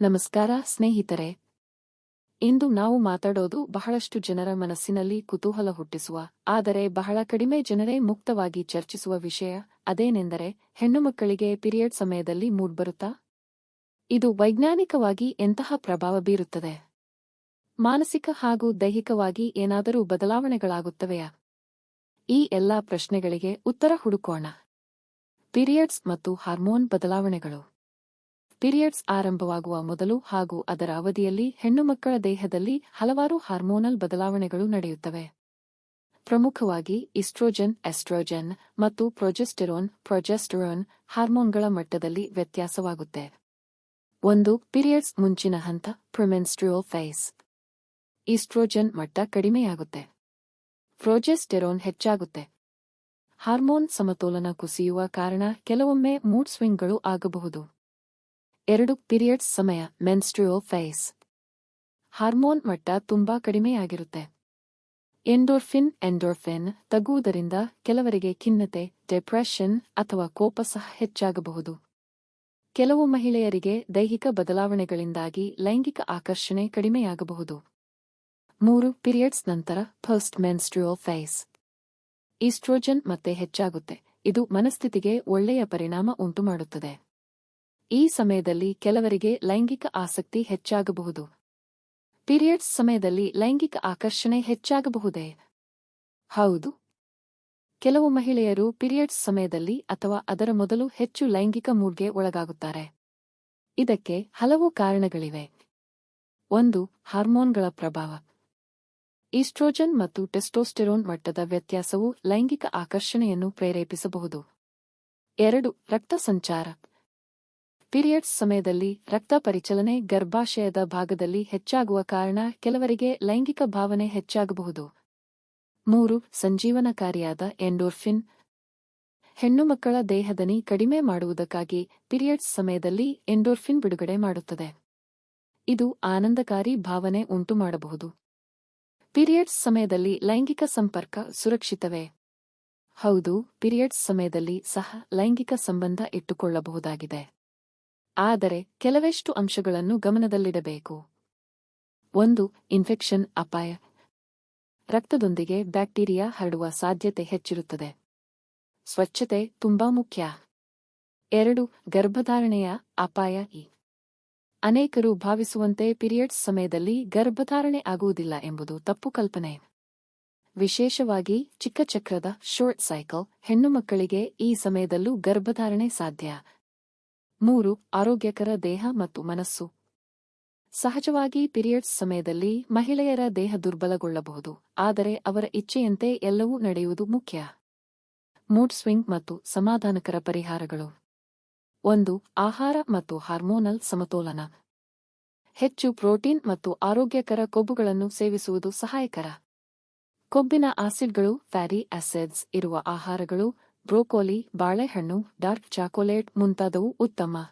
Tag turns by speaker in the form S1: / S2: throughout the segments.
S1: ನಮಸ್ಕಾರ, ಸ್ನೇಹಿತರೆ. ಇಂದು ನಾವು ಮಾತಾಡೋದು ಬಹಳಷ್ಟು ಜನರ ಮನಸ್ಸಿನಲ್ಲಿ ಕುತೂಹಲ ಹುಟ್ಟಿಸುವ, ಆದರೆ ಬಹಳ ಕಡಿಮೆ ಜನರೇ ಮುಕ್ತವಾಗಿ ಚರ್ಚಿಸುವ ವಿಷಯ ಅದೇನೆಂದರೆ ಹೆಣ್ಣುಮಕ್ಕಳಿಗೆ ಪಿರಿಯಡ್ ಸಮಯದಲ್ಲಿ ಮೂಡ್ ಬರುತ್ತಾ? ಇದು ವೈಜ್ಞಾನಿಕವಾಗಿ ಎಂತಹ ಪ್ರಭಾವ ಬೀರುತ್ತದೆ? ಮಾನಸಿಕ ಹಾಗೂ ದೈಹಿಕವಾಗಿ ಏನಾದರೂ ಬದಲಾವಣೆಗಳಾಗುತ್ತವೆಯಾ? ಈ ಎಲ್ಲಾ ಪ್ರಶ್ನೆಗಳಿಗೆ ಉತ್ತರ ಹುಡುಕೋಣ. ಪಿರಿಯಡ್ಸ್ ಮತ್ತು ಹಾರ್ಮೋನ್ ಬದಲಾವಣೆಗಳು. ಪಿರಿಯಡ್ಸ್ ಆರಂಭವಾಗುವ ಮೊದಲು ಹಾಗೂ ಅದರ ಅವಧಿಯಲ್ಲಿ ಹೆಣ್ಣುಮಕ್ಕಳ ದೇಹದಲ್ಲಿ ಹಲವಾರು ಹಾರ್ಮೋನಲ್ ಬದಲಾವಣೆಗಳು ನಡೆಯುತ್ತವೆ. ಪ್ರಮುಖವಾಗಿ ಇಸ್ಟ್ರೋಜನ್, ಎಸ್ಟ್ರೋಜನ್ ಮತ್ತು ಪ್ರೊಜೆಸ್ಟೆರೋನ್ ಪ್ರೊಜೆಸ್ಟೆರೋನ್ ಹಾರ್ಮೋನ್ಗಳ ಮಟ್ಟದಲ್ಲಿ ವ್ಯತ್ಯಾಸವಾಗುತ್ತೆ. ಒಂದು, ಪಿರಿಯಡ್ಸ್ ಮುಂಚಿನ ಹಂತ ಪ್ರೊಮೆನ್ಸ್ಟ್ರಿಯೋ ಫೇಸ್. ಈಸ್ಟ್ರೋಜನ್ ಮಟ್ಟ ಕಡಿಮೆಯಾಗುತ್ತೆ. ಪ್ರೊಜೆಸ್ಟೆರೋನ್ ಹೆಚ್ಚಾಗುತ್ತೆ. ಹಾರ್ಮೋನ್ ಸಮತೋಲನ ಕುಸಿಯುವ ಕಾರಣ ಕೆಲವೊಮ್ಮೆ ಮೂಡ್ ಸ್ವಿಂಗ್ಗಳು ಆಗಬಹುದು. ಎರಡು ಪಿರಿಯಡ್ಸ್ ಸಮಯ ಮೆನ್ಸ್ಟ್ರಿಯೋ ಫೇಸ್. ಹಾರ್ಮೋನ್ ಮಟ್ಟ ತುಂಬಾ ಕಡಿಮೆಯಾಗಿರುತ್ತೆ ಎಂಡೋರ್ಫಿನ್ ಎಂಡೋರ್ಫಿನ್ ತಗ್ಗುವುದರಿಂದ ಕೆಲವರಿಗೆ ಖಿನ್ನತೆ, ಡಿಪ್ರೆಷನ್ ಅಥವಾ ಕೋಪ ಸಹ ಹೆಚ್ಚಾಗಬಹುದು. ಕೆಲವು ಮಹಿಳೆಯರಿಗೆ ದೈಹಿಕ ಬದಲಾವಣೆಗಳಿಂದಾಗಿ ಲೈಂಗಿಕ ಆಕರ್ಷಣೆ ಕಡಿಮೆಯಾಗಬಹುದು. ಮೂರು ಪಿರಿಯಡ್ಸ್ ನಂತರ ಫಸ್ಟ್ ಮೆನ್ಸ್ಟ್ರಿಯೋ ಫೇಸ್. ಈಸ್ಟ್ರೋಜನ್ ಮತ್ತೆ ಹೆಚ್ಚಾಗುತ್ತೆ. ಇದು ಮನಸ್ಥಿತಿಗೆ ಒಳ್ಳೆಯ ಪರಿಣಾಮ ಉಂಟುಮಾಡುತ್ತದೆ. ಈ ಸಮಯದಲ್ಲಿ ಕೆಲವರಿಗೆ ಲೈಂಗಿಕ ಆಸಕ್ತಿ ಹೆಚ್ಚಾಗಬಹುದು. ಪೀರಿಯಡ್ಸ್ ಸಮಯದಲ್ಲಿ ಲೈಂಗಿಕ ಆಕರ್ಷಣೆ ಹೆಚ್ಚಾಗಬಹುದೇ? ಹೌದು. ಕೆಲವು ಮಹಿಳೆಯರು ಪೀರಿಯಡ್ಸ್ ಸಮಯದಲ್ಲಿ ಅಥವಾ ಅದರ ಮೊದಲು ಹೆಚ್ಚು ಲೈಂಗಿಕ ಮೂಡ್ಗೆ ಒಳಗಾಗುತ್ತಾರೆ. ಇದಕ್ಕೆ ಹಲವು ಕಾರಣಗಳಿವೆ. ಒಂದು, ಹಾರ್ಮೋನ್ಗಳ ಪ್ರಭಾವ. ಈಸ್ಟ್ರೋಜನ್ ಮತ್ತು ಟೆಸ್ಟೋಸ್ಟೆರೋನ್ ಮಟ್ಟದ ವ್ಯತ್ಯಾಸವು ಲೈಂಗಿಕ ಆಕರ್ಷಣೆಯನ್ನು ಪ್ರೇರೇಪಿಸಬಹುದು. ಎರಡು, ರಕ್ತ ಸಂಚಾರ. ಪಿರಿಯಡ್ಸ್ ಸಮಯದಲ್ಲಿ ರಕ್ತ ಪರಿಚಲನೆ ಗರ್ಭಾಶಯದ ಭಾಗದಲ್ಲಿ ಹೆಚ್ಚಾಗುವ ಕಾರಣ ಕೆಲವರಿಗೆ ಲೈಂಗಿಕ ಭಾವನೆ ಹೆಚ್ಚಾಗಬಹುದು. ಮೂರು, ಸಂಜೀವನಕಾರಿಯಾದ ಎಂಡೋರ್ಫಿನ್. ಹೆಣ್ಣುಮಕ್ಕಳ ದೇಹದನಿ ಕಡಿಮೆ ಮಾಡುವುದಕ್ಕಾಗಿ ಪಿರಿಯಡ್ಸ್ ಸಮಯದಲ್ಲಿ ಎಂಡೋರ್ಫಿನ್ ಬಿಡುಗಡೆ ಮಾಡುತ್ತದೆ. ಇದು ಆನಂದಕಾರಿ ಭಾವನೆ ಉಂಟು ಮಾಡಬಹುದು. ಪಿರಿಯಡ್ಸ್ ಸಮಯದಲ್ಲಿ ಲೈಂಗಿಕ ಸಂಪರ್ಕ ಸುರಕ್ಷಿತವೇ? ಹೌದು, ಪಿರಿಯಡ್ಸ್ ಸಮಯದಲ್ಲಿ ಸಹ ಲೈಂಗಿಕ ಸಂಬಂಧ ಇಟ್ಟುಕೊಳ್ಳಬಹುದಾಗಿದೆ. ಆದರೆ ಕೆಲವೆಷ್ಟು ಅಂಶಗಳನ್ನು ಗಮನದಲ್ಲಿಡಬೇಕು. ಒಂದು ಇನ್ಫೆಕ್ಷನ್ ಅಪಾಯ. ರಕ್ತದೊಂದಿಗೆ ಬ್ಯಾಕ್ಟೀರಿಯಾ ಹರಡುವ ಸಾಧ್ಯತೆ ಹೆಚ್ಚಿರುತ್ತದೆ. ಸ್ವಚ್ಛತೆ ತುಂಬಾ ಮುಖ್ಯ. ಎರಡು, ಗರ್ಭಧಾರಣೆಯ ಅಪಾಯ. ಇ ಅನೇಕರು ಭಾವಿಸುವಂತೆ ಪಿರಿಯಡ್ಸ್ ಸಮಯದಲ್ಲಿ ಗರ್ಭಧಾರಣೆ ಆಗುವುದಿಲ್ಲ ಎಂಬುದು ತಪ್ಪು ಕಲ್ಪನೆ. ವಿಶೇಷವಾಗಿ ಚಿಕ್ಕ ಚಕ್ರದ ಶೋರ್ಟ್ ಸೈಕಲ್ ಹೆಣ್ಣುಮಕ್ಕಳಿಗೆ ಈ ಸಮಯದಲ್ಲೂ ಗರ್ಭಧಾರಣೆ ಸಾಧ್ಯ. ಮೂರು, ಆರೋಗ್ಯಕರ ದೇಹ ಮತ್ತು ಮನಸ್ಸು. ಸಹಜವಾಗಿ ಪಿರಿಯಡ್ಸ್ ಸಮಯದಲ್ಲಿ ಮಹಿಳೆಯರ ದೇಹ ದುರ್ಬಲಗೊಳ್ಳಬಹುದು, ಆದರೆ ಅವರ ಇಚ್ಛೆಯಂತೆ ಎಲ್ಲವೂ ನಡೆಯುವುದು ಮುಖ್ಯ. ಮೂಡ್ ಸ್ವಿಂಗ್ ಮತ್ತು ಸಮಾಧಾನಕರ ಪರಿಹಾರಗಳು. ಒಂದು, ಆಹಾರ ಮತ್ತು ಹಾರ್ಮೋನಲ್ ಸಮತೋಲನ. ಹೆಚ್ಚು ಪ್ರೋಟೀನ್ ಮತ್ತು ಆರೋಗ್ಯಕರ ಕೊಬ್ಬುಗಳನ್ನು ಸೇವಿಸುವುದು ಸಹಾಯಕರ. ಕೊಬ್ಬಿನ ಆಸಿಡ್ಗಳು ಫ್ಯಾರಿ ಆಸಿಡ್ಸ್ ಇರುವ ಆಹಾರಗಳು ಬ್ರೋಕೋಲಿ, ಬಾಳೆಹಣ್ಣು, ಡಾರ್ಕ್ ಚಾಕೊಲೇಟ್ ಮುಂತಾದವು ಉತ್ತಮ.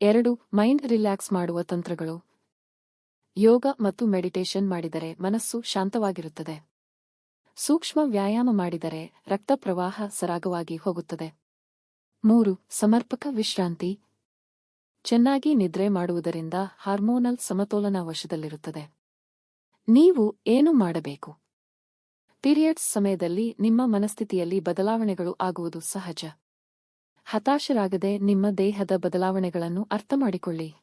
S1: ಎರಡು, ಮೈಂಡ್ ರಿಲ್ಯಾಕ್ಸ್ ಮಾಡುವ ತಂತ್ರಗಳು. ಯೋಗ ಮತ್ತು ಮೆಡಿಟೇಷನ್ ಮಾಡಿದರೆ ಮನಸ್ಸು ಶಾಂತವಾಗಿರುತ್ತದೆ. ಸೂಕ್ಷ್ಮ ವ್ಯಾಯಾಮ ಮಾಡಿದರೆ ರಕ್ತ ಪ್ರವಾಹ ಸರಾಗವಾಗಿ ಹೋಗುತ್ತದೆ. ಮೂರು, ಸಮರ್ಪಕ ವಿಶ್ರಾಂತಿ. ಚೆನ್ನಾಗಿ ನಿದ್ರೆ ಮಾಡುವುದರಿಂದ ಹಾರ್ಮೋನಲ್ ಸಮತೋಲನ ವಶದಲ್ಲಿರುತ್ತದೆ. ನೀವು ಏನು ಮಾಡಬೇಕು? ಪೀರಿಯಡ್ಸ್ ಸಮಯದಲ್ಲಿ ನಿಮ್ಮ ಮನಸ್ಥಿತಿಯಲ್ಲಿ ಬದಲಾವಣೆಗಳು ಆಗುವುದು ಸಹಜ. ಹತಾಶರಾಗದೆ ನಿಮ್ಮ ದೇಹದ ಬದಲಾವಣೆಗಳನ್ನು ಅರ್ಥಮಾಡಿಕೊಳ್ಳಿ.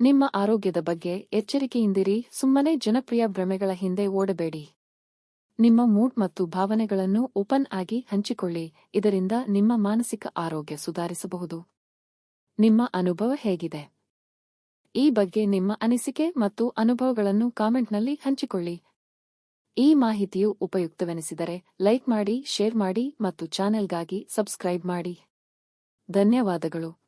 S1: ನಿಮ್ಮ ಆರೋಗ್ಯದ ಬಗ್ಗೆ ಎಚ್ಚರಿಕೆಯಿಂದಿರಿ, ಸುಮ್ಮನೆ ಜನಪ್ರಿಯ ಭ್ರಮೆಗಳ ಹಿಂದೆ ಓಡಬೇಡಿ. ನಿಮ್ಮ ಮೂಡ್ ಮತ್ತು ಭಾವನೆಗಳನ್ನು ಓಪನ್ ಆಗಿ ಹಂಚಿಕೊಳ್ಳಿ, ಇದರಿಂದ ನಿಮ್ಮ ಮಾನಸಿಕ ಆರೋಗ್ಯ ಸುಧಾರಿಸಬಹುದು. ನಿಮ್ಮ ಅನುಭವ ಹೇಗಿದೆ? ಈ ಬಗ್ಗೆ ನಿಮ್ಮ ಅನಿಸಿಕೆ ಮತ್ತು ಅನುಭವಗಳನ್ನು ಕಾಮೆಂಟ್ನಲ್ಲಿ ಹಂಚಿಕೊಳ್ಳಿ. ಈ ಮಾಹಿತಿಯು ಉಪಯುಕ್ತವೆನಿಸಿದರೆ ಲೈಕ್ ಮಾಡಿ ಶೇರ್ ಮಾಡಿ ಮತ್ತು ಚಾನೆಲ್ಗಾಗಿ ಸಬ್ಸ್ಕ್ರೈಬ್ ಮಾಡಿ. ಧನ್ಯವಾದಗಳು.